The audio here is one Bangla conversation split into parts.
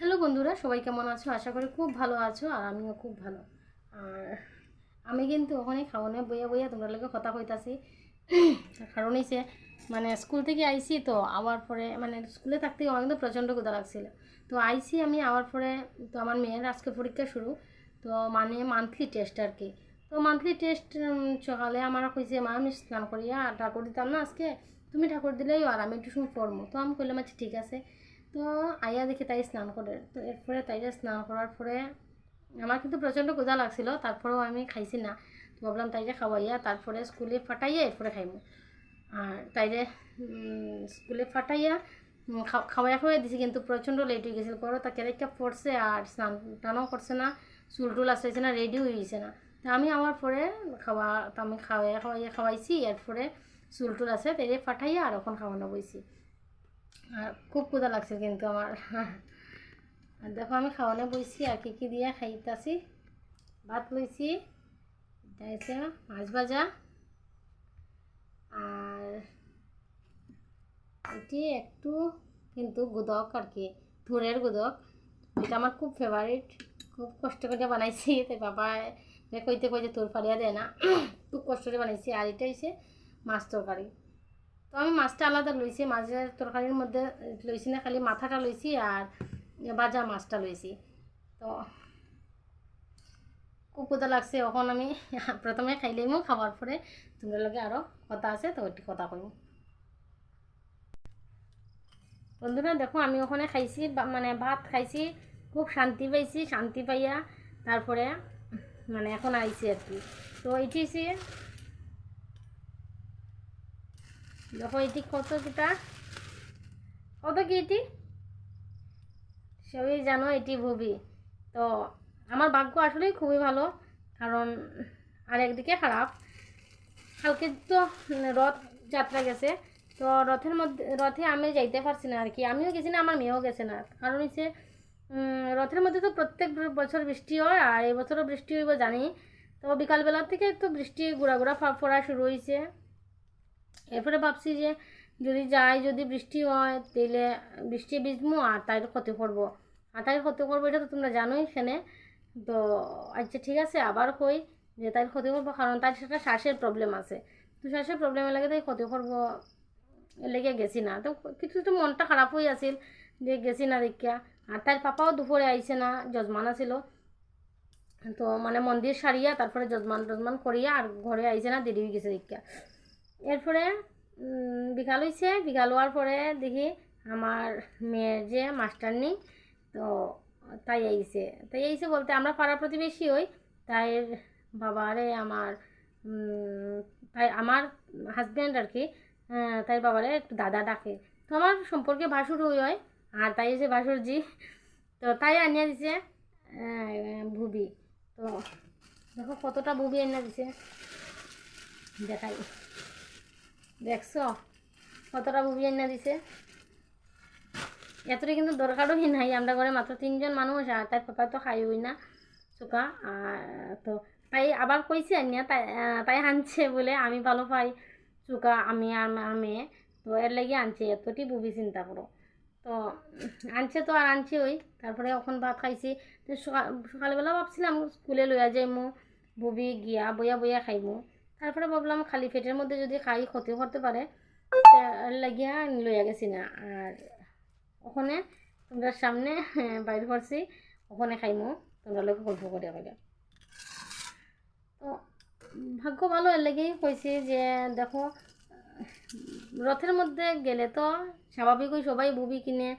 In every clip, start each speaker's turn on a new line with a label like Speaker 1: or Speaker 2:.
Speaker 1: হ্যালো বন্ধুরা, সবাই কেমন আছো? আশা করি খুব ভালো আছো আর আমিও খুব ভালো। আর আমি কিন্তু ওখানে খাওয়ানে বইয়া বইয়া তোমরা লোকে কথা কইতাছি। কারণ হইছে মানে স্কুল থেকে আইসি তো, আবার পরে মানে স্কুলে থাকতে আমার কিন্তু প্রচণ্ড ক্ষুদা লাগছিল। তো আইসি আমি আবার পরে, তো আমার মেয়ের আজকে পরীক্ষা শুরু, তো মানে মান্থলি টেস্ট আর কি। তো মান্থলি টেস্ট সকালে আমার কইছে, মা, আমি স্নান করিয়া ঠাকুর দিতাম না আজকে, তুমি ঠাকুর দিলেই আর আমি একটু সময় পড়ব তো আমি কইলাম আচ্ছা ঠিক আছে। তো আইয়া দেখি তাই স্নান করে। তো এরপরে তাইরে স্নান করার পরে আমার কিন্তু প্রচণ্ড ক্ষুধা লাগছিল তারপরেও আমি খাইছি না। তো ভাবলাম তাইরে খাওয়াইয়া তারপরে স্কুলে ফাটাইয়া এরপরে খাইমু। আর তাইরে স্কুলে ফাটাইয়া উম, খা- খাওয়াইয়া খাওয়াই দিছি কিন্তু প্রচণ্ড লেট হয়ে গেছিল। করো তা কেরেকটা পড়ছে আর স্নান টানও করছে না চুল টুল আসতেছে না রেডি হয়ে গেছে না। তা আমি আমার পরে খাওয়া আমি খাওয়াইয়া খাওয়াইয়া খাওয়াইছি এরপরে চুল টুল আছে তাইরে ফাটাইয়া আর ওখান খাওয়ানো বইছি। আর খুব ক্ষুধা লাগছে কিন্তু আমার। আর দেখো আমি খাওয়ানো বইছি আর কী কী দিয়ে খাইতাছি। ভাত লইছি, এটা মাছ ভাজা। আর এটি একটু কিন্তু গুদক আর কি থুরের গুদক এটা আমার খুব ফেভারিট খুব কষ্ট করে বানাইছি। তাই বাবা কইতে কইতে তোর পারিয়া দেয় না, খুব কষ্ট করে বানাইছি। আর এটা হচ্ছে মাছ তরকারি। তো আমি মাছটা আলাদা লইছি, মাছের তরকারির মধ্যে লইছি না, খালি মাথাটা লইছি আর ভাজা মাছটা লইছি। তো ক্ষুদা লাগছে, এখন আমি প্রথমে খাইলেইমো খাওয়ার পরে তোমরা লগে আরও কথা আছে, তো ওইটি কথা কইম। বন্ধুরা, দেখো, আমি ওখানে খাইছি মানে ভাত খাইছি, খুব শান্তি পাইছি, শান্তি পাইয়া তারপরে মানে এখন আইছি আর কি। তো এটি হচ্ছে দেখো এটি কত কিটা কত কি এটি? সবই জানো এটি ভবি। তো আমার ভাগ্য আসলেই খুবই ভালো, কারণ আর একদিকে খারাপ। কালকে তো রথ যাত্রা গেছে, তো রথের মধ্যে, রথে আমি যাইতে পারছি না আর কি। আমিও গেছি না, আমার মেয়েও গেছে না। কারণ হচ্ছে রথের মধ্যে তো প্রত্যেক বছর বৃষ্টি হয়, আর এবছরও বৃষ্টি হইব জানি। তো বিকালবেলার থেকে তো বৃষ্টি গুড়া গুড়া পড়া শুরু হয়েছে এরপরে ভাবছি যে যদি যাই, যদি বৃষ্টি হয়, তাহলে বৃষ্টি ভিজমু আর তাই ক্ষতি করব। আর তাই ক্ষতি করব এটা তো তোমরা জানোই এখানে। তো আচ্ছা ঠিক আছে, আবার কই যে তাই ক্ষতি করব, কারণ তার সেটা শ্বাসের প্রবলেম আছে। তো শ্বাসের প্রবলেমের লাগে তাই ক্ষতি করব লেগে গেছি না। তো কিছু তো মনটা খারাপ হয়ে আছিল যে গেছি না দেখিয়া আর তার পাপাও দুপুরে আইছে না, যজমান আছিল। তো মানে মন্দির সারিয়া, তারপরে যজমান টজমান করিয়া আর ঘরে আইছে না, দেরি হয়ে গেছে দেখিয়া এরপরে বিকাল হয়েছে বিকাল হওয়ার পরে দেখি আমার মেয়ের যে মাস্টার নেই, তো তাই আইছে। তাই আইছে বলতে আমরা পাড়া প্রতিবেশী হই, তাই বাবারে আমার তাই আমার হাজব্যান্ড আর কি তাই বাবারে একটু দাদা ডাকে। তো আমার সম্পর্কে ভাসুর হই হয়, আর তাই এসে ভাসুরজি। তো তাই আনিয়ে দিছে ভুবি। তো দেখো কতটা ভুবি এনে দিছে। দেখাই। দেখছ? কতটা বুবি এনে দিছে? এতটা কিন্তু দরকারও নাই আমরা ঘরে মাত্র তিনজন মানুষ আর তার পাপা তো খাইবই না, চুকা তো তাই আবার কইছে আনিয়া তাই তাই আনছে বলে, আমি ভালো পাই, চুকা, আমি আর মেয়ে তো এর লাগি আনছে এতটি বুবি চিন্তা করো তো আনছে তো আর আনছে ওই তারপরে এখন ভাত খাইছি সকাল সকালবেলা ভাবছিলাম, স্কুলে লইয়া যাইমু বুবি গিয়া বইয়া বইয়া খাইমু তারপরে ভাবলাম খালি পেটের মধ্যে যদি খাই ক্ষতি করতে পারে। লাগিয়া লইয়া গেছি না। আর ওখানে তোমরা সামনে বাইর করছি, ওখানে খাইমু। তোমরা লোক গল্প করিয়া করিয়া তো ভাগ্য ভালো, এর লেগেই কইছি যে, দেখো, রথের মধ্যে গেলে তো স্বাভাবিকই সবাই বুবি কিনে,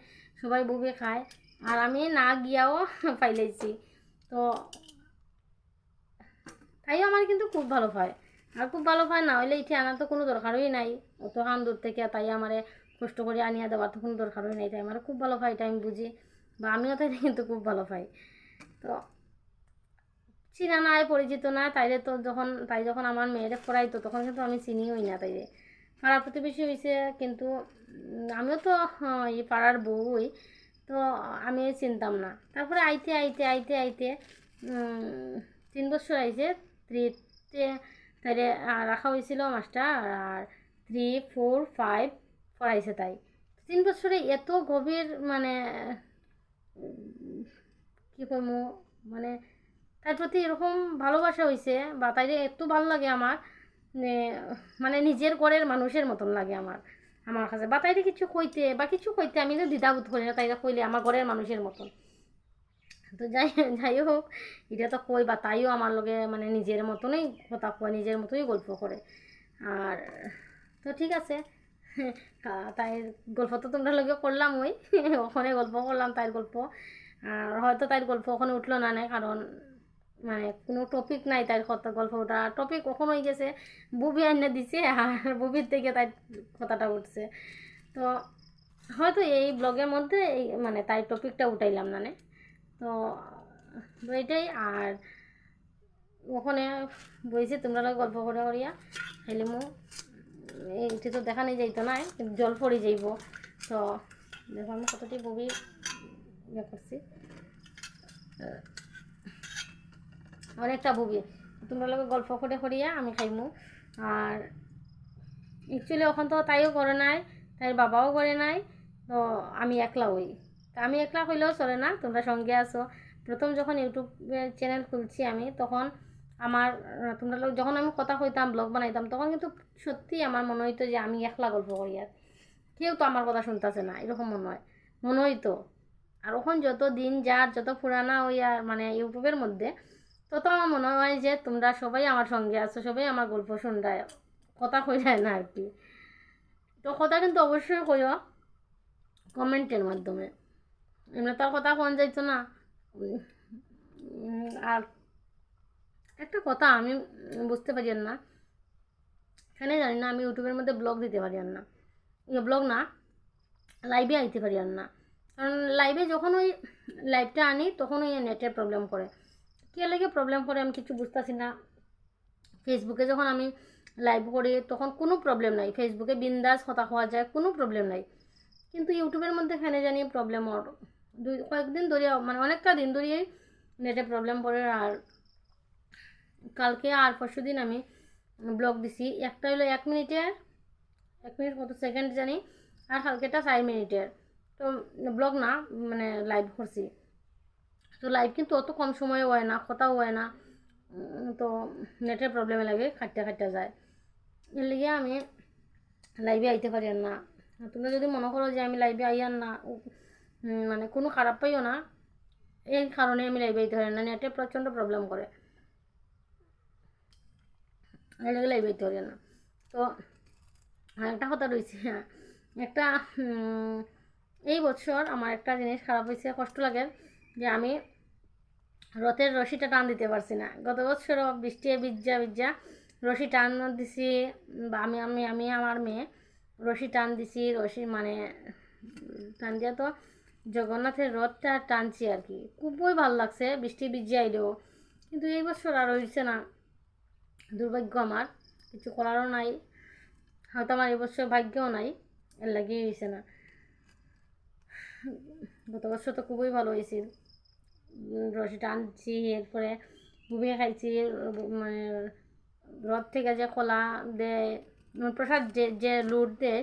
Speaker 1: সবাই বুবি খায়। আর আমি না গিয়াও পাইলাইছি। তো তাইও আমার কিন্তু খুব ভালো পায়। আর খুব ভালো পায় না হইলে ইঠে আনার তো কোনো দরকারই নাই। অত খান দূর থেকে তাই আমারে কষ্ট করে আনিয়া দেওয়ার তো কোনো দরকারই নাই। তাই আমার খুব ভালো পাই এটা আমি বুঝি। বা আমিও তাই কিন্তু খুব ভালো পাই তো চিনা নাই পরিচিত না তাইলে তো যখন তাই যখন আমার মেয়েরে পড়াইতো তখন কিন্তু আমি চিনিওই না তাইরে পাড়া প্রতিবেশী হয়েছে কিন্তু আমিও তো হ্যাঁ, এই পাড়ার বউই। তো আমি চিনতাম না। তারপরে আইতে আইতে আইতে আইতে তিন বছর আইছে থ্রিতে তাইলে রাখা হয়েছিল মাস্টার, আর থ্রি ফোর ফাইভ পড়াইছে তাই। তিন বছরে এত গভীর মানে কী কইমু মানে তার প্রতি এরকম ভালোবাসা হয়েছে বা তাইরে এত ভালো লাগে আমার মানে নিজের ঘরের মানুষের মতন লাগে আমার আমার কাছে। বা তাইরে কিছু কইতে, বা কিছু কইতে আমি তো দ্বিধাবোধ করি না তাইরা কইলে আমার ঘরের মানুষের মতন। তো যাই যাই হোক, এটা তো কই বা তাইও আমার লগে মানে নিজের মতনই কথা কয়, নিজের মতোই গল্প করে। আর তো ঠিক আছে তাই গল্প তো তোমরা লগে করলাম ওই, ওখানে গল্প করলাম তাইর গল্প। আর হয়তো তাইর গল্প ওখানে উঠল না না, কারণ মানে কোনো টপিক নাই তার কথা, গল্প ওটা টপিক কখন হয়ে গেছে, বুবি আইনে দিছে আর বুবির থেকে তাই কথাটা উঠছে। তো হয়তো এই ব্লগের মধ্যে এই মানে তাই টপিকটা উঠাইলাম নে। তো এটাই। আর ওখানে বইছে, তোমরা গল্প করে করিয়া খাইলে মু। এইটি তো দেখা নেই, যাইতো না জল পড়ে যাইব। তো দেখো আমি কতটি ববি ইয়ে করছি। অনেকটা ববি তোমরা গল্প করে করিয়া আমি খাইমু। আর অ্যাকচুয়ালি ওখান তো তাইও করে নাই, তাইর বাবাও করে নাই, তো আমি একলা হই আমি একলা হইলেও চলে না, তোমরা সঙ্গে আসো প্রথম যখন ইউটিউবের চ্যানেল খুলছি আমি, তখন আমার, তোমরা লোক, যখন আমি কথা কইতাম ব্লগ বানাইতাম, তখন কিন্তু সত্যি আমার মনে হইতো যে আমি একলা গল্প করি আর। কেউ তো আমার কথা শুনতেছে না, এরকম মনে হয়। মনে হইতো। আর ওখন যত দিন যার, যত পুরানা ওই আর মানে ইউটিউবের মধ্যে, তত আমার মনে হয় যে তোমরা সবাই আমার সঙ্গে আছো, সবাই আমার গল্প শুনরায়, কথা কই যায় না আর কি। তো কথা কিন্তু অবশ্যই কইও কমেন্টের মাধ্যমে। এমনি তো আর কথা কোন যাইতো না। আর একটা কথা আমি বুঝতে পারি না। কেন জানি না, আমি ইউটিউবের মধ্যে ব্লগ দিতে পারি না। ইয়ে ব্লগ না লাইভে আইতে পারি না। কারণ লাইভে যখন ওই লাইভটা আনি, তখন ওই নেটের প্রবলেম করে। কে লাগে প্রবলেম করে, আমি কিছু বুঝতেছি না। ফেসবুকে যখন আমি লাইভ করি, তখন কোনো প্রবলেম নাই। ফেসবুকে বিন্দাস কথা হওয়া যায়, কোনো প্রবলেম নাই। কিন্তু ইউটিউবের মধ্যে কেন জানি প্রবলেম ওর দুই, কয়েকদিন ধরে মানে অনেকটা দিন ধরেই নেটে প্রবলেম পড়ে আর কালকে আর পরশু দিন আমি ব্লগ দিছি। একটা হলো এক মিনিটের এক মিনিট কত সেকেন্ড জানি, আর কালকেটা চার মিনিটের তো ব্লগ না মানে লাইভ করছি। তো লাইভ কিন্তু অত কম সময়ে হয় না, কথাও হয় না। তো নেটের প্রবলেমে লাগে, খাটতে খাটতে যায়। এর লিগে আমি লাইভে আইতে পারি না। তোমরা যদি মনে করো যে আমি লাইভে আই আর না মানে কোনো খারাপ পাইও না। এই কারণে আমি আইতে পারি না নেটে প্রচণ্ড প্রবলেম করে। লাইভে পারি না তো একটা কথা রয়েছে হ্যাঁ একটা এই বছর আমার একটা জিনিস খারাপ হয়েছে কষ্ট লাগে, যে আমি রথের রশিটা টান দিতে পারছি না। গত বছর বৃষ্টি বিজ্জা বিজ্জা রশি টান দিছি, বা আমি আমি আমি, আমার মেয়ে রশি টান দিছি, রশি মানে টান দিয়া তো জগন্নাথের রথটা টানছি আর কি। খুবই ভালো লাগছে, বৃষ্টি বিজ্জা আইলেও। কিন্তু এই বছর আর হইছে না, দুর্ভাগ্য আমার। কিছু করারও নাই হয়তো আমার এবছর ভাগ্যও নাই, এর লাগিয়ে হয়েছে না। গত বছর তো খুবই ভালো হয়েছিল রসি টানছি, এরপরে ঘুমিয়ে খাইছি মানে রথ থেকে যে কলা দেয় মানে প্রসাদ যে যে লুট দেয়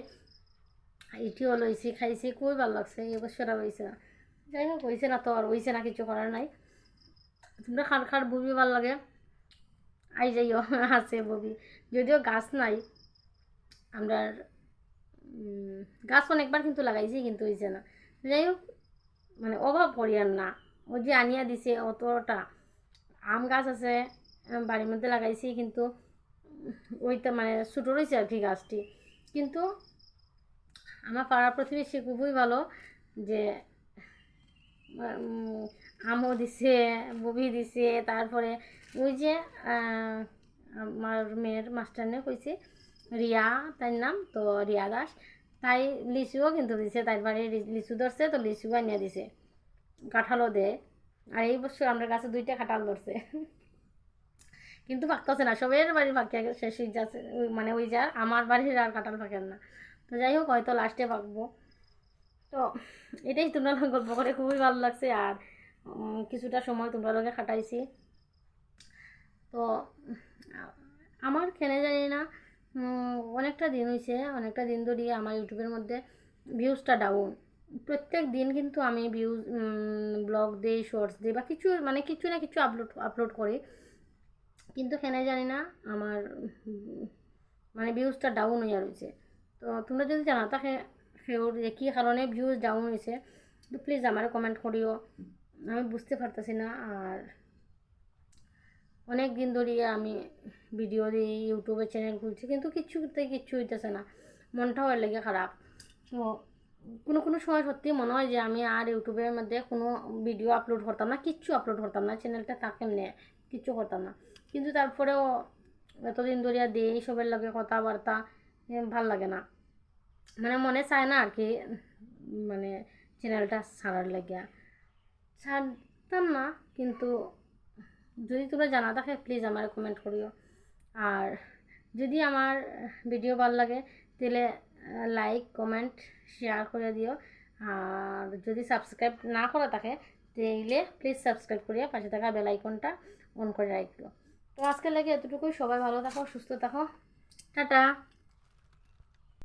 Speaker 1: এটিও লইছি খাইছি খুবই ভালো লাগছে এবছর আর হয়েছে না যাই হোক হয়েছে না তো আর হয়েছে না কিছু করার নাই। তোমরা খার খার বুবি ভালো লাগে। আই যাইও, আছে ববি যদিও গাছ নাই আমরা গাছ অনেকবার কিন্তু লাগাইছি, কিন্তু হয়েছে না। যাই হোক মানে অভাব করি আর না। ও যে আনিয়া দিছে অতটা আম গাছ আছে বাড়ির মধ্যে লাগাইছি, কিন্তু ওইটা মানে ছোটো রয়েছে আর কি গাছটি। কিন্তু আমার পাড়া প্রতিবেশী খুবই ভালো, যে আমও দিছে, ববি দিছে, তারপরে ওই যে আমার মেয়ের মাস্টারনে কইছে, রিয়া, তার নাম তো রিয়া দাস, তাই লিচুও কিন্তু দিছে তাই বাড়ি লিচু ধরছে, তো লিচু আনিয়ে দিছে, কাঁঠালও দেয় আর এই বছর আমরা কাছে দুইটা কাঁঠাল ধরছে। কিন্তু পাকতেছে না, সবের বাড়ি পাকে শেষ হয়ে যাচ্ছে মানে ওই যা আমার বাড়ির আর কাঁঠাল পাকেন না। তো যাই হোক, হয়তো লাস্টে পাকবো তো এটাই তোমরা গল্প করে, খুবই ভালো লাগছে। আর কিছুটা সময় তোমরা লোকে খাটাইছি তো, আমার কেন জানি না অনেকটা দিন হয়েছে অনেকটা দিন ধরিয়ে আমার ইউটিউবের মধ্যে ভিউজটা ডাউন প্রত্যেক দিন কিন্তু আমি ভিউজ ব্লগ দিই শর্টস দিই বা কিছু মানে কিছু না কিছু আপলোড আপলোড করি। কিন্তু কেন জানি না, আমার মানে ভিউজটা ডাউন হয়ে রয়েছে তো তোমরা যদি জানা তাকে ফেওর যে কী কারণে ভিউজ ডাউন হয়েছে, তো প্লিজ আমার কমেন্ট করিও। আমি বুঝতে পারতেছি না আর অনেক দিন ধরিয়ে আমি ভিডিও দিই ইউটিউবে চ্যানেল খুলছি, কিন্তু কিচ্ছুতে কিচ্ছু হইতেছে না। মনটাও এর লেগে খারাপ। তো কোনো কোনো সময় সত্যি মনে হয় যে আমি আর ইউটিউবের মধ্যে কোনো ভিডিও আপলোড করতাম না, কিচ্ছু আপলোড করতাম না চ্যানেলটা থাকে এমনি, কিচ্ছু করতাম না। কিন্তু তারপরেও এতদিন ধরিয়া দিই, সবের লগে কথাবার্তা ভালো লাগে না। মানে মনে চায় না আর কি মানে চ্যানেলটা ছাড়ার লাগিয়া ছাড়তাম না, কিন্তু যদি তোমরা জানা থাকে প্লিজ আমার কমেন্ট করিও। আর যদি আমার ভিডিও ভালো লাগে, তাহলে লাইক কমেন্ট শেয়ার করে দিও। আর যদি সাবস্ক্রাইব না করা থাকে, তাহলে প্লিজ সাবস্ক্রাইব করিয়া পাশে থাকা বেল আইকনটা অন করে রাখিও। তো আজকে লাগে এতটুকুই। সবাই ভালো থাকো, সুস্থ থাকো। টাটা।